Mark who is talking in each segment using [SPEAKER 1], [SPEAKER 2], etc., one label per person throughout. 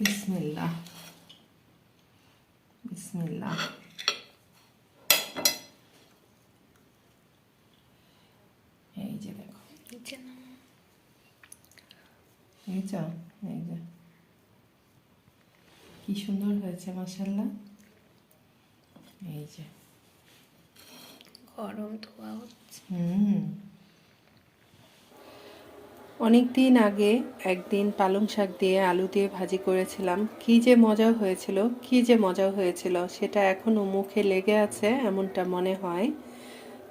[SPEAKER 1] বিসমিল্লাহ। বিসমিল্লাহ। এই যে দেখো। এই যে এই যে। কি সুন্দর হয়েছে মাসাল্লাহ এই যে।
[SPEAKER 2] গরম ধোয়া হচ্ছে।
[SPEAKER 1] হুম। অনেক দিন আগে একদিন পালং শাক দিয়ে আলু দিয়ে ভাজি করেছিলাম। কি যে মজা হয়েছিল, কি যে মজা হয়েছিল, সেটা এখনও মুখে লেগে আছে এমনটা মনে হয়।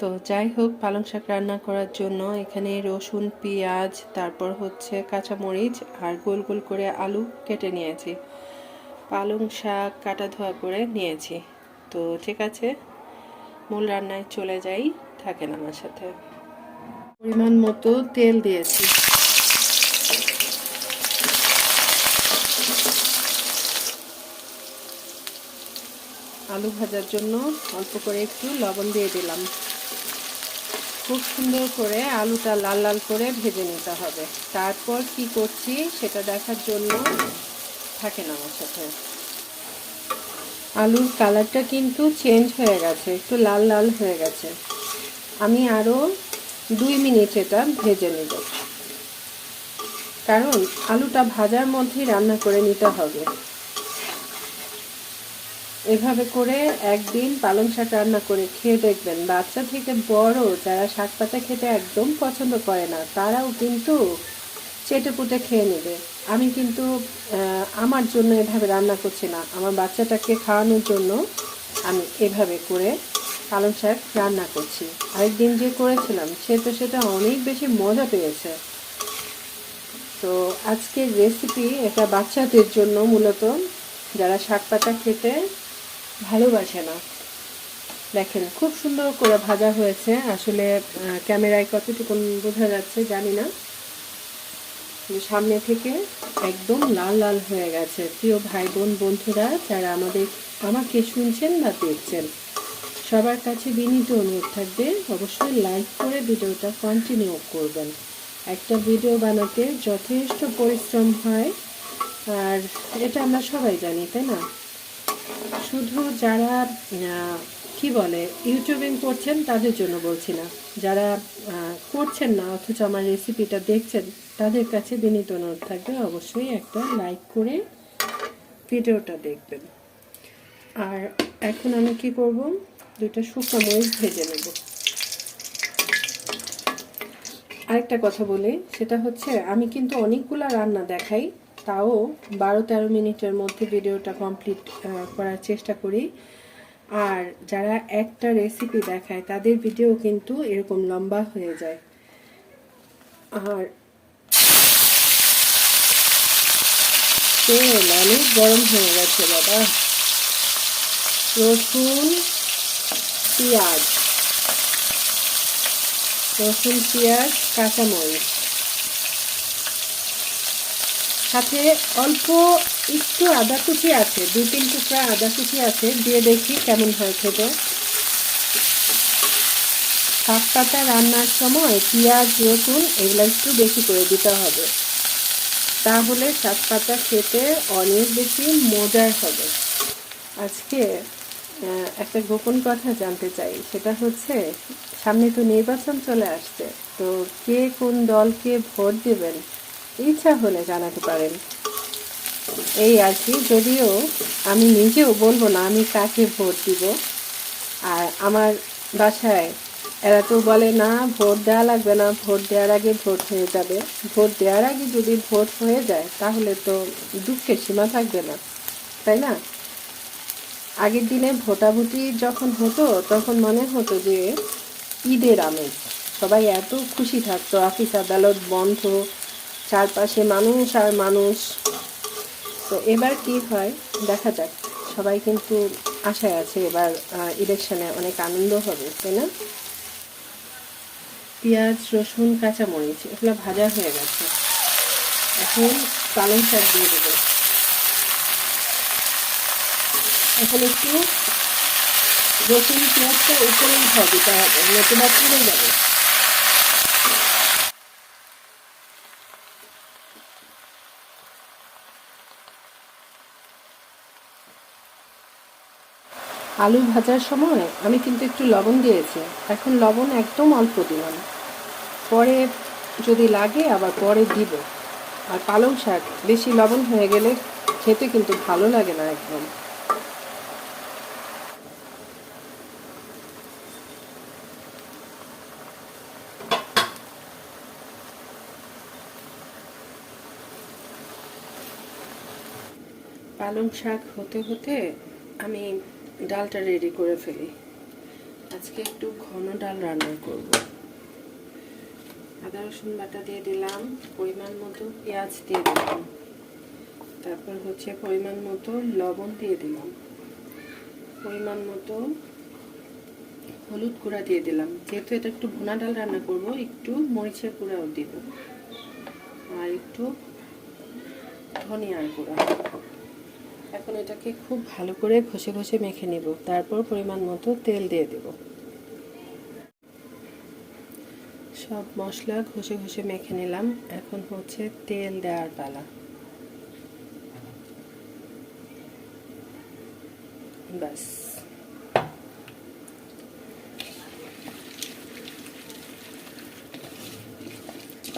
[SPEAKER 1] তো যাই হোক, পালং শাক রান্না করার জন্য এখানে রসুন, পেঁয়াজ, তারপর হচ্ছে কাঁচামরিচ আর গোল গোল করে আলু কেটে নিয়েছি। পালং শাক কাটা ধোয়া করে নিয়েছি। তো ঠিক আছে, মূল রান্নায় চলে যাই, থাকেন আমার সাথে। পরিমাণ মতো তেল দিয়েছি। আলু ভাজার জন্য অল্প করে একটু লবণ দিয়ে দিলাম। খুব সুন্দর করে আলুটা লাল লাল করে ভেজে নিতে হবে। তারপর কি করছি সেটা দেখার জন্য থাকেন আমার সাথে। আলুর কালারটা কিন্তু চেঞ্জ হয়ে গেছে, একটু লাল লাল হয়ে গেছে। আমি আরও দুই মিনিট এটা ভেজে নেব। কারণ আলুটা ভাজার মধ্যেই রান্না করে নিতে হবে। এভাবে করে একদিন পালং শাক রান্না করে খেয়ে দেখবেন। বাচ্চা থেকে বড় যারা শাক পাতা খেতে একদম পছন্দ করে না, তারাও কিন্তু চেটে পুটে খেয়ে নেবে। আমি কিন্তু আমার জন্য এভাবে রান্না করছি না। আমার বাচ্চাটাকে খাওয়ানোর জন্য আমি এভাবে করে পালং শাক রান্না করছি। আরেকদিন যে করেছিলাম, সে তো সেটা অনেক বেশি মজা পেয়েছে। তো আজকের রেসিপি এটা বাচ্চাদের জন্য মূলত যারা শাক পাতা খেতে ভালোবাসে না। দেখেন, খুব সুন্দর করে ভাজা হয়েছে। আসলে ক্যামেরায় কতটুকু বোঝা যাচ্ছে জানি না। সামনে থেকে একদম লাল লাল হয়ে গেছে। প্রিয় ভাই বোন বন্ধুরা, যারা আমাদের, আমাকে শুনছেন বা দেখছেন, সবার কাছে বিনীত অনুরোধ থাকবে, অবশ্যই লাইক করে ভিডিওটা কন্টিনিউ করবেন। একটা ভিডিও বানাতে যথেষ্ট পরিশ্রম হয়। আর এটা আমরা সবাই জানি, তাই না? শুধু যারা কি বলে, ইউটিউবিং করছেন তাদের জন্য বলছি না। যারা করছেন না, অথচ আমার রেসিপিটা দেখছেন, তাদের কাছে বিনীত অনুরোধ থাকবে অবশ্যই একটা লাইক করে ভিডিওটা দেখবেন। আর এখন আমি কি করব? দুটো শুকনো মরিচ ভেজে নেব। আরেকটা কথা বলি, সেটা হচ্ছে আমি কিন্তু অনেকগুলা রান্না দেখাই তাও বারো তেরো মিনিটের মধ্যে ভিডিওটা কমপ্লিট করার চেষ্টা করি। আর যারা একটা রেসিপি দেখায়, তাদের ভিডিও কিন্তু এরকম লম্বা হয়ে যায়। আর তেল অনেক গরম হয়ে গেছে, বাবা। রসুন, পেঁয়াজ। রসুন, পেঁয়াজ, কাঁচামরিচ। সাথে অল্প একটু আদা কুচি আছে দু তিন টুকরা আদা কুচি আছে, দিয়ে দেখি কেমন হয় খেতে। শাক পাতা রান্নার সময় পেঁয়াজ, রসুন এগুলো একটু বেশি করে দিতে হবে। তাহলে শাক পাতা খেতে অনেক বেশি মজার হবে। আজকে একটা গোপন কথা জানতে চাই, সেটা হচ্ছে সামনে তো নির্বাচন চলে আসছে, তো কে কোন দলকে ভোট দেবেন? ইচ্ছা হলে জানাতে পারেন। এই আর কি, যদিও আমি নিজেও বলব না আমি কাকে ভোট দিব। আর আমার বাসায় এরা তো বলে, না, ভোট দেওয়া লাগবে না, ভোট দেওয়ার আগে ভোট হয়ে যাবে। ভোট দেওয়ার আগে যদি ভোট হয়ে যায়, তাহলে তো দুঃখের সীমা থাকবে না, তাই না? আগের দিনে ভোটাভুটি যখন হতো, তখন মনে হতো যে ঈদের আমেজ। সবাই এত খুশি থাকতো, অফিস আদালত বন্ধ চারপাশে মানুষ আর মানুষ। তো এবার কি হয়, দেখা যাক। সবাই কিন্তু আশায় আছে এবার ইলেকশনে অনেক আনন্দ হবে, তাই না? পেঁয়াজ, রসুন, কাঁচামরিচ, এগুলো ভাজা হয়ে গেছে। এখন পালং শাক দিয়ে দেবো। এখন একটু রসুন, পেঁয়াজটা উপরেই হবে নতুবা পুড়ে যাবে আলু ভাজার সময় আমি কিন্তু একটু লবণ দিয়েছি। এখন লবণ একদম অল্প দিলাম। পরে যদি লাগে আবার পরে দিব। আর পালং শাক, বেশি লবণ হয়ে গেলে খেতে কিন্তু ভালো লাগে না একদম। পালং শাক হতে হতে আমি ডালটা রেডি করে ফেলি। আজকে একটু ঘন ডাল রান্না করব। আদা, রসুন বাটা দিয়ে দিলাম, পরিমাণ মতো পেঁয়াজ দিয়ে দিলাম। তারপর হচ্ছে পরিমাণ মতো লবণ দিয়ে দিলাম। পরিমাণ মতো হলুদ গুঁড়া দিয়ে দিলাম। যেহেতু এটা একটু ভুনা ডাল রান্না করব, একটু মরিচের গুঁড়াও দিব। আর একটু ধনিয়ার গুঁড়া। এখন এটাকে খুব ভালো করে ঘষে ঘষে মেখে নেব। তারপর পরিমাণ মতো তেল দিয়ে দেব। সব মশলা ঘষে ঘষে মেখে নিলাম। এখন হচ্ছে তেল দেওয়ার পালা। বাস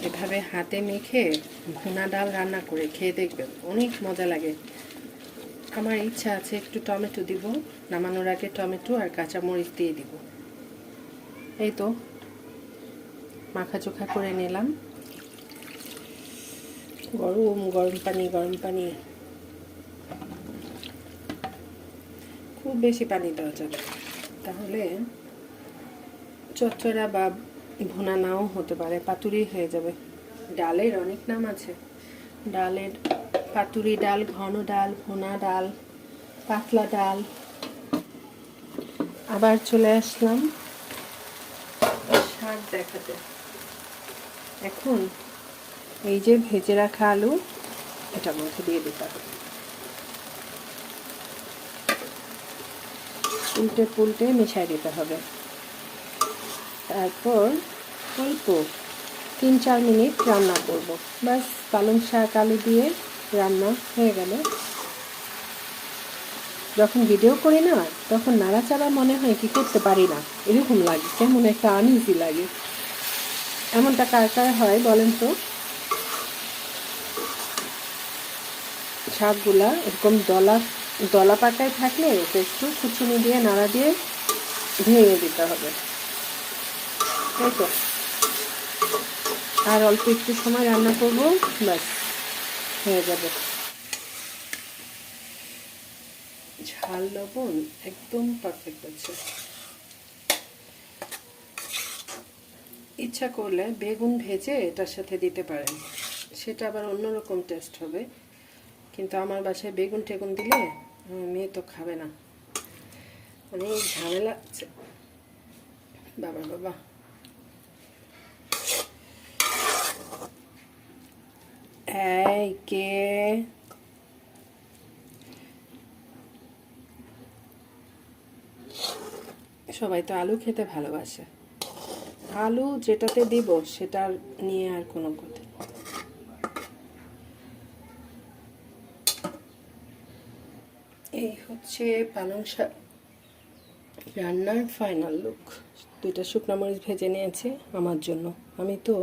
[SPEAKER 1] এভাবে হাতে মেখে ভুনা ডাল রান্না করে খেয়ে দেখবেন, অনেক মজা লাগে। আমার ইচ্ছা আছে একটু টমেটো দিব, নামানোর আগে টমেটো আর কাঁচা কাঁচামরিচ দিয়ে দিব। এই তো মাখা চোখা করে নিলাম। গরম গরম পানি গরম পানি। খুব বেশি পানি দেওয়া যাবে তাহলে চচ্চড়া বা ভুনা নাও হতে পারে, পাতুরি হয়ে যাবে। ডালের অনেক নাম আছে। ডালের পাতুরি ডাল, ঘন ডাল, ভুনা ডাল, পাতলা ডাল। আবার চলে আসলাম। শাক দেখাতে। এখন এই যে ভেজে রাখা আলু, এটা মধ্যে দিয়ে দিতে হবে। উল্টে পুল্টে মিশাই দিতে হবে। তারপর অল্প তিন চার মিনিট রান্না করব। ব্যাস, পালং শাক, আলু দিয়ে রান্না হয়ে গেল। যখন ভিডিও করি না, তখন নাড়াচাড়া মনে হয় কি করতে পারি না। এরকম লাগে, কেমন একটা আনইজি লাগে। এমনটা কার কার হয় বলেন তো? শাকগুলা এরকম দলা দলা পাকায় থাকলে ওকে একটু কুচুনি দিয়ে, নাড়া দিয়ে ভেঙে দিতে হবে। তাই তো? আর অল্প একটু সময় রান্না করব, ব্যাস। হয়ে যাবে। ঝাল লবণ একদম পারফেক্ট আছে। ইচ্ছা করলে বেগুন ভেজে এটার সাথে দিতে পারেন। সেটা আবার অন্যরকম টেস্ট হবে। কিন্তু আমার বাসায় বেগুন টেগুন দিলে মেয়ে তো খাবে না। অনেক ঝামেলা আছে। বাবা বাবা। এই কে সবাই তো আলু খেতে ভালোবাসে। আলু যেটাতে দিব সেটা নিয়ে আর কোনো কথা। এই হচ্ছে পালং শাক রান্নার ফাইনাল লুক দুইটা শুকনো মরিচ ভেজে নিয়েছি আমার জন্য। আমি তো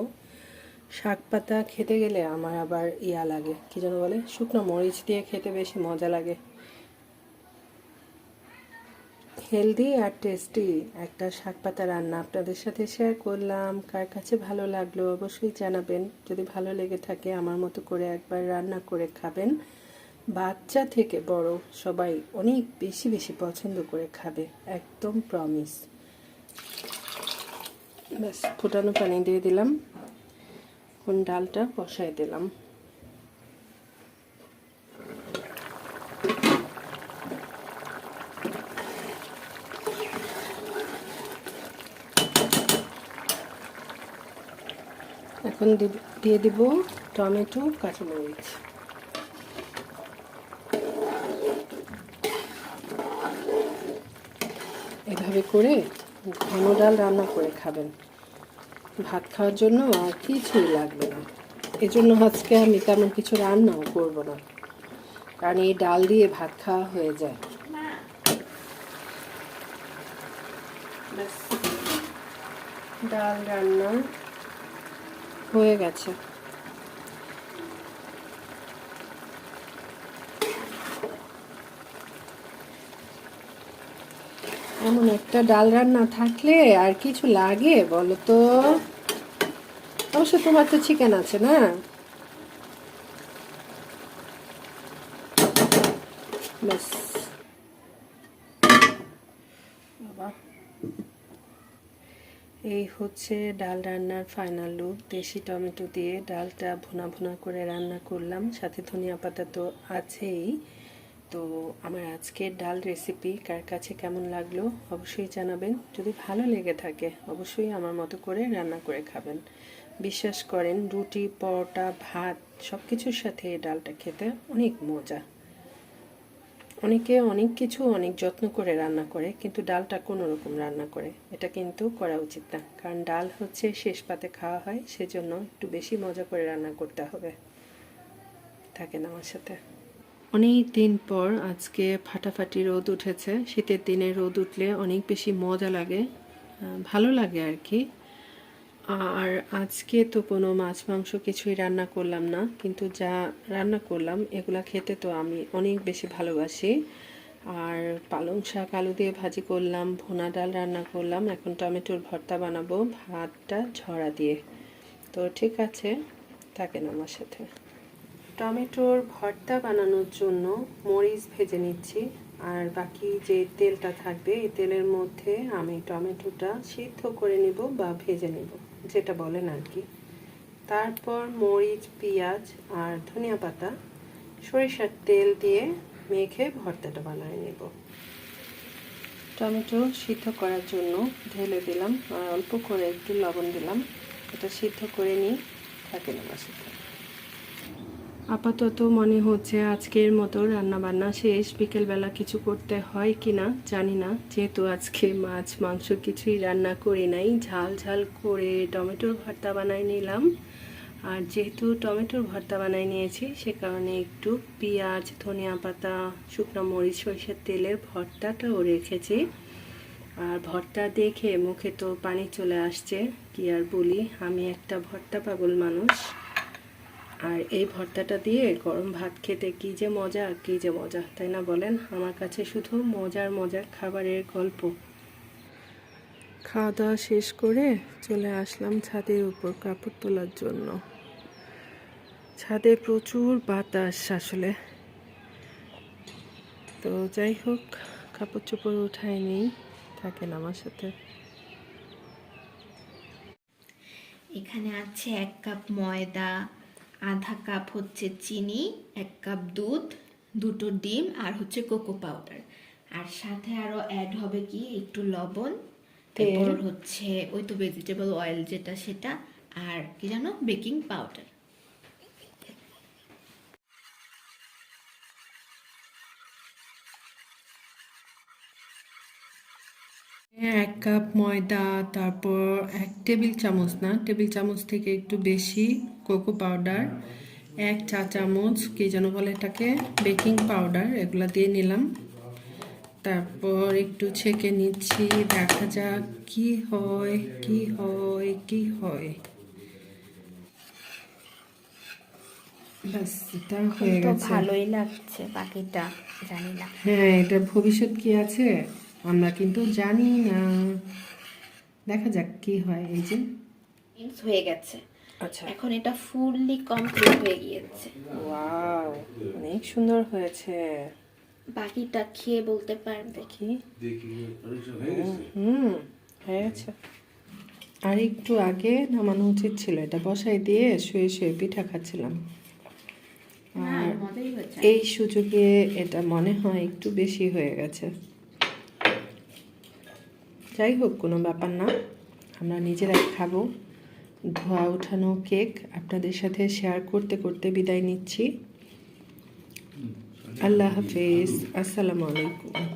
[SPEAKER 1] শাক পাতা খেতে গেলে আমার আবার ইয়া লাগে। কি যেন বলে? শুকনো মরিচ দিয়ে খেতে বেশি মজা লাগে। হেলদি আর টেস্টি একটা শাক পাতা রান্না আপনাদের সাথে শেয়ার করলাম। কার কাছে ভালো লাগল অবশ্যই জানাবেন। যদি ভালো লেগে থাকে আমার মতো করে একবার রান্না করে খাবেন। বাচ্চা থেকে বড় সবাই অনেক বেশি বেশি পছন্দ করে খাবে, একদম প্রমিস ব্যাস, ফুটানো পানি দিয়ে দিলাম। এখন ডালটা বসাই দিলাম। এখন দিয়ে দিব টমেটো, কাঁচামরিচ। এভাবে করে ঘন ডাল রান্না করে খাবেন। ভাত খাওয়ার জন্য আর কিছুই লাগবে না। এজন্য আজকে আমি তেমন কিছু রান্নাও করব না। কারণ এই ডাল দিয়ে ভাত খাওয়া হয়ে যায়। ডাল রান্না হয়ে গেছে। এমন একটা ডাল রান্না থাকলে আর কিছু লাগে, বলো তো? অবশ্য তোমার তো চিকেন আছে না? বাবা। এই হচ্ছে ডাল রান্নার ফাইনাল লুক দেশি টমেটো দিয়ে ডালটা ভুনা ভুনা করে রান্না করলাম। সাথে ধনিয়া পাতা তো আছেই। তো আমার আজকের ডাল রেসিপি কার কাছে কেমন লাগল অবশ্যই জানাবেন। যদি ভালো লেগে থাকে, অবশ্যই আমার মতো করে রান্না করে খাবেন। বিশ্বাস করেন, রুটি, পরোটা, ভাত সব কিছুর সাথে এই ডালটা খেতে অনেক মজা। অনেকে অনেক কিছু অনেক যত্ন করে রান্না করে, কিন্তু ডালটা কোনো রকম রান্না করে। এটা কিন্তু করা উচিত না, কারণ ডাল হচ্ছে শেষ পাতে খাওয়া হয়, সেজন্য একটু বেশি মজা করে রান্না করতে হবে। থাকেন আমার সাথে? অনেক দিন পর আজকে ফাটাফাটি রোদ উঠেছে। শীতের দিনে রোদ উঠলে অনেক বেশি মজা লাগে ভালো লাগে আর কি। আর আজকে তো কোনো মাছ, মাংস কিছুই রান্না করলাম না, কিন্তু যা রান্না করলাম এগুলা খেতে তো আমি অনেক বেশি ভালোবাসি। আর পালং শাক, আলু দিয়ে ভাজি করলাম, ভোনা ডাল রান্না করলাম, এখন টমেটোর ভর্তা বানাবো, ভাতটা ঝরা দিয়ে। তো ঠিক আছে, থাকেন আমার সাথে। টমেটোর ভর্তা বানানোর জন্য মরিচ ভেজে নিচ্ছি। আর বাকি যে তেলটা থাকবে, এই তেলের মধ্যে আমি টমেটোটা সিদ্ধ করে নিব বা ভেজে নেব, যেটা বলেন আর কি। তারপর মরিচ, পেঁয়াজ আর ধনিয়া পাতা, সরিষার তেল দিয়ে মেখে ভর্তাটা বানিয়ে নেব। টমেটো সিদ্ধ করার জন্য ঢেলে দিলাম, আর অল্প করে একটু লবণ দিলাম। এটা সিদ্ধ করে নিই থাকেন আমার সাথে আপাতত মনে হচ্ছে আজকের মতো রান্না বান্না শেষ। বিকেলবেলা কিছু করতে হয় কি না জানি না। যেহেতু আজকে মাছ, মাংস কিছুই রান্না করি নাই, ঝাল ঝাল করে টমেটোর ভর্তা বানাই নিলাম। আর যেহেতু টমেটোর ভর্তা বানাই নিয়েছি, সে কারণে একটু পেঁয়াজ, ধনিয়া পাতা, শুকনো মরিচ, সরিষার তেলের ভর্তাটাও রেখেছি। আর ভর্তা দেখে মুখে তো পানি চলে আসছে, কি আর বলি, আমি একটা ভর্তা পাগল মানুষ। আর এই ভর্তাটা দিয়ে গরম ভাত খেতে কি যে মজা, কি যে মজা, তাই না বলেন? আমার কাছে শুধু মজার মজার খাবারের গল্প। খাওয়া দাওয়া শেষ করে চলে আসলাম ছাদের উপর কাপড় তোলার জন্য। ছাদে প্রচুর বাতাস আসলে। তো যাই হোক কাপড় চোপড় উঠায় নেই, থাকেন আমার সাথে।
[SPEAKER 2] এখানে আছে এক কাপ ময়দা আধা কাপ হচ্ছে চিনি এক কাপ দুধ দুটো ডিম আর হচ্ছে কোকো পাউডার আর সাথে আরও অ্যাড হবে কি? একটু লবণ তারপর হচ্ছে ওই তো ভেজিটেবল অয়েল যেটা সেটা আর কি জানো? বেকিং পাউডার
[SPEAKER 1] এক কাপ ময়দা তারপর এক টেবিল চামচ না টেবিল চামচ থেকে একটু বেশি কোকো পাউডার এক চা চামচ কি যেন বলে এটাকে বেকিং পাউডার এগুলো দিয়ে নিলাম। তারপর একটু ছেঁকে নিচ্ছি দেখা যাক কি হয় কি হয় কি হয়।
[SPEAKER 2] ভালোই লাগছে বাকিটা জানি না।
[SPEAKER 1] হ্যাঁ এটা ভবিষ্যৎ কি আছে? আমরা কিন্তু জানি না। দেখা যাক কি হয় এই যে।
[SPEAKER 2] হয়ে গেছে।
[SPEAKER 1] আচ্ছা।
[SPEAKER 2] এখন এটা ফুললি কমপ্লিট হয়ে গিয়েছে।
[SPEAKER 1] ওয়াও অনেক সুন্দর হয়েছে।
[SPEAKER 2] বাকিটা খেয়ে বলতে পারবে।
[SPEAKER 1] দেখি।
[SPEAKER 3] দেখি পরীক্ষা হয়ে গেছে।
[SPEAKER 1] হুম হয়ে গেছে আর একটু আগে নামানো উচিত ছিল এটা বসাই দিয়ে শুয়ে শুয়ে পিঠা খাচ্ছিলাম।
[SPEAKER 2] মজাই হয়েছে
[SPEAKER 1] এই সুযোগে এটা মনে হয় একটু বেশি হয়ে গেছে। যাই হোক কোনো ব্যাপার না। আমরা নিজেরাই খাব। ধোয়া উঠানো কেক আপনাদের সাথে শেয়ার করতে করতে বিদায় নিচ্ছি। আল্লাহ হাফিজ। আসসালামু আলাইকুম।